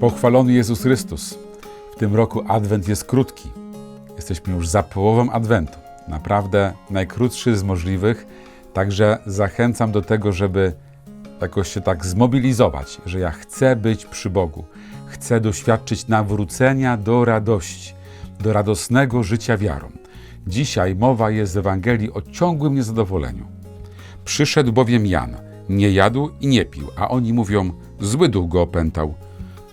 Pochwalony Jezus Chrystus. W tym roku Adwent jest krótki. Jesteśmy już za połową Adwentu. Naprawdę najkrótszy z możliwych. Także zachęcam do tego, żeby jakoś się tak zmobilizować, że ja chcę być przy Bogu. Chcę doświadczyć nawrócenia do radości, do radosnego życia wiarą. Dzisiaj mowa jest w Ewangelii o ciągłym niezadowoleniu. Przyszedł bowiem Jan, nie jadł i nie pił, a oni mówią, zły duch go opętał.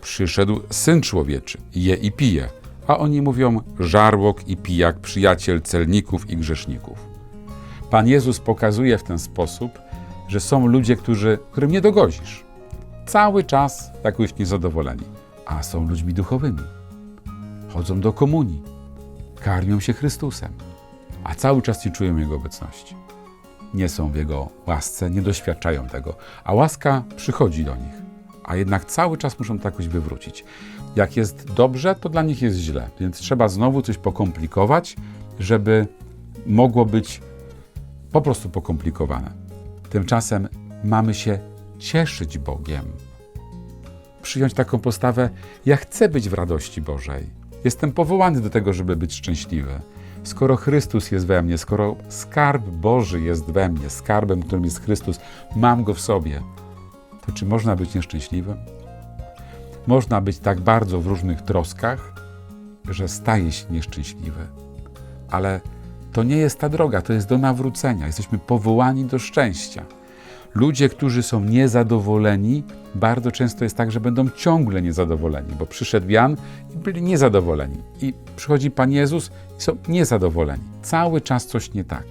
Przyszedł Syn Człowieczy, je i pije, a oni mówią, żarłok i pijak, przyjaciel celników i grzeszników. Pan Jezus pokazuje w ten sposób, że są ludzie, którzy, którym nie dogodzisz. Cały czas jakoś niezadowoleni, a są ludźmi duchowymi. Chodzą do komunii, karmią się Chrystusem, a cały czas nie czują Jego obecności. Nie są w Jego łasce, nie doświadczają tego, a łaska przychodzi do nich, a jednak cały czas muszą to jakoś wywrócić. Jak jest dobrze, to dla nich jest źle, więc trzeba znowu coś pokomplikować, żeby mogło być po prostu pokomplikowane. Tymczasem mamy się cieszyć Bogiem. Przyjąć taką postawę: Ja chcę być w radości Bożej. Jestem powołany do tego, żeby być szczęśliwy. Skoro Chrystus jest we mnie, skoro skarb Boży jest we mnie, skarbem, którym jest Chrystus, mam go w sobie, to czy można być nieszczęśliwym? Można być tak bardzo w różnych troskach, że staje się nieszczęśliwy. Ale to nie jest ta droga, to jest do nawrócenia. Jesteśmy powołani do szczęścia. Ludzie, którzy są niezadowoleni, bardzo często jest tak, że będą ciągle niezadowoleni, bo przyszedł Jan i byli niezadowoleni. I przychodzi Pan Jezus i są niezadowoleni. Cały czas coś nie tak.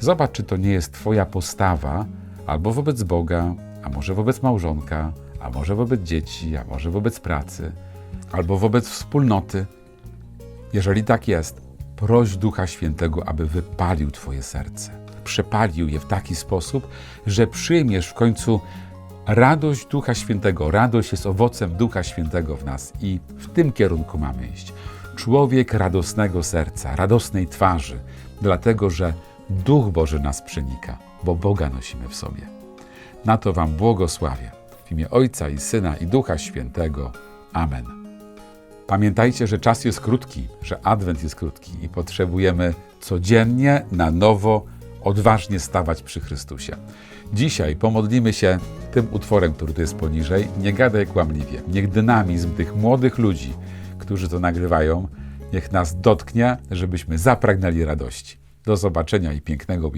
Zobacz, czy to nie jest Twoja postawa albo wobec Boga, a może wobec małżonka, a może wobec dzieci, a może wobec pracy, albo wobec wspólnoty. Jeżeli tak jest, proś Ducha Świętego, aby wypalił Twoje serce. Przepalił je w taki sposób, że przyjmiesz w końcu radość Ducha Świętego. Radość jest owocem Ducha Świętego w nas i w tym kierunku mamy iść. Człowiek radosnego serca, radosnej twarzy, dlatego że Duch Boży nas przenika, bo Boga nosimy w sobie. Na to Wam błogosławię. W imię Ojca i Syna i Ducha Świętego. Amen. Pamiętajcie, że czas jest krótki, że Adwent jest krótki i potrzebujemy codziennie na nowo odważnie stawać przy Chrystusie. Dzisiaj pomodlimy się tym utworem, który tu jest poniżej. Nie gadaj kłamliwie. Niech dynamizm tych młodych ludzi, którzy to nagrywają, niech nas dotknie, żebyśmy zapragnęli radości. Do zobaczenia i pięknego